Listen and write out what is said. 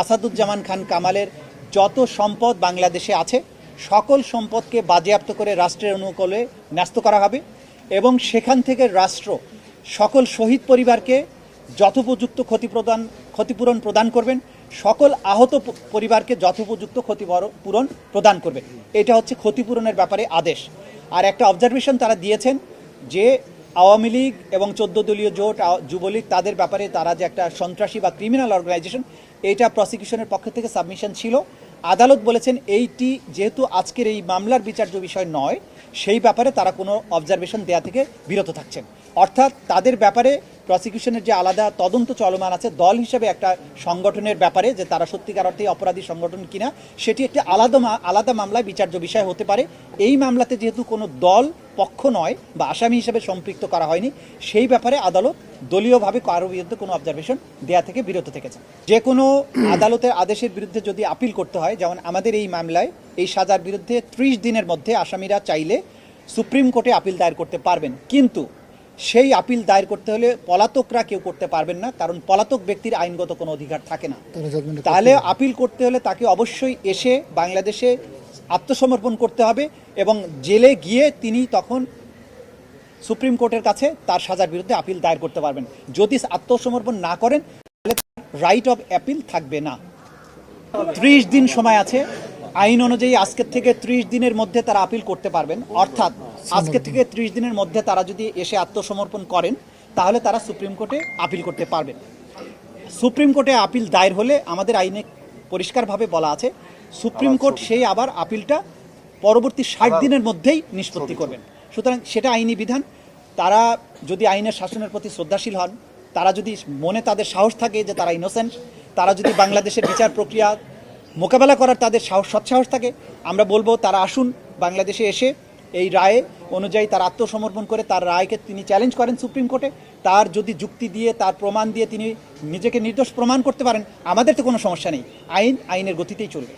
আসাদুজ্জামান খান কামালের যত সম্পদ বাংলাদেশে আছে, সকল সম্পদকে বাজেয়াপ্ত করে রাষ্ট্রের অনুকূলে ন্যস্ত করা হবে এবং সেখান থেকে রাষ্ট্র সকল শহীদ পরিবারকে যথোপযুক্ত ক্ষতিপ্রদান, ক্ষতিপূরণ প্রদান করবেন, সকল আহত পরিবারকে যথোপযুক্ত ক্ষতিপূরণ পূরণ প্রদান করবেন এটা হচ্ছে ক্ষতিপূরণের ব্যাপারে আদেশ। আর একটা অবজারভেশন তারা দিয়েছেন যে আওয়ামী লীগ এবং চোদ্দ দলীয় জোট যুবলীগ, তাদের ব্যাপারে তারা যে একটা সন্ত্রাসী বা ক্রিমিনাল অর্গানাইজেশন এইটা প্রসিকিউশনের পক্ষ থেকে সাবমিশন ছিল। আদালত বলেছেন এইটি যেহেতু আজকের এই মামলার বিচার্য বিষয় নয়, সেই ব্যাপারে তারা কোনো অবজারভেশন দেয়া থেকে বিরত থাকছেন। অর্থাৎ তাদের ব্যাপারে প্রসিকিউশনের যে আলাদা তদন্ত চলমান আছে, দল হিসেবে একটা সংগঠনের ব্যাপারে যে তারা সত্যিকার অর্থে অপরাধী সংগঠন কিনা, সেটি একটি আলাদা আলাদা মামলায় বিচার্য বিষয় হতে পারে। এই মামলাতে যেহেতু কোনো দল পক্ষ নয় বা আসামি হিসেবে সম্পৃক্ত করা হয়নি সেই ব্যাপারে আদালত দলীয়ভাবে কারোর বিরুদ্ধে কোনো অবজারভেশন দেয়া থেকে বিরত থেকেছে। যে কোনো আদালতের আদেশের বিরুদ্ধে যদি আপিল করতে হয় যেমন আমাদের এই মামলায় এই সাজার বিরুদ্ধে ত্রিশ দিনের মধ্যে আসামিরা চাইলে সুপ্রিম কোর্টে আপিল দায়ের করতে পারবেন। কিন্তু সেই আপিল দায়ের করতে হলে পলাতকরা কেউ করতে পারবেন না কারণ পলাতক ব্যক্তির আইনগত কোনো অধিকার থাকে না। তাহলে আপিল করতে হলে তাকে অবশ্যই এসে বাংলাদেশে আত্মসমর্পণ করতে হবে এবং জেলে গিয়ে তিনি তখন সুপ্রিম কোর্টের কাছে তার সাজার বিরুদ্ধে আপিল দায়ের করতে পারবেন। যদি আত্মসমর্পণ না করেন, তাহলে রাইট অফ অ্যাপিল থাকবে না। ত্রিশ দিন সময় আছে। আইন অনুযায়ী আজকের থেকে ত্রিশ দিনের মধ্যে তারা আপিল করতে পারবেন। অর্থাৎ আজকে থেকে ত্রিশ দিনের মধ্যে তারা যদি এসে আত্মসমর্পণ করেন, তাহলে তারা সুপ্রিম কোর্টে আপিল করতে পারবেন সুপ্রিম কোর্টে আপিল দায়ের হলে আমাদের আইনে পরিষ্কারভাবে বলা আছে সুপ্রিম কোর্ট সেই আবার আপিলটা পরবর্তী ষাট দিনের মধ্যেই নিষ্পত্তি করবেন। সুতরাং সেটা আইনি বিধান। তারা যদি আইনের শাসনের প্রতি শ্রদ্ধাশীল হন তারা যদি মনে তাদের সাহস থাকে যে তারা ইনোসেন্ট তারা যদি বাংলাদেশের বিচার প্রক্রিয়া মোকাবেলা করার তাদের সাহস সৎসাহস থাকে আমরা বলব তারা আসুন বাংলাদেশে এসে এই রায়ে অনুযায়ী তার আত্মসমর্পণ করে তার রায়কে তিনি চ্যালেঞ্জ করেন সুপ্রিম কোর্টে। তার যদি যুক্তি দিয়ে, তার প্রমাণ দিয়ে তিনি নিজেকে নির্দোষ প্রমাণ করতে পারেন, আমাদের তো কোনো সমস্যা নেই। আইন আইনের গতিতেই চলবে।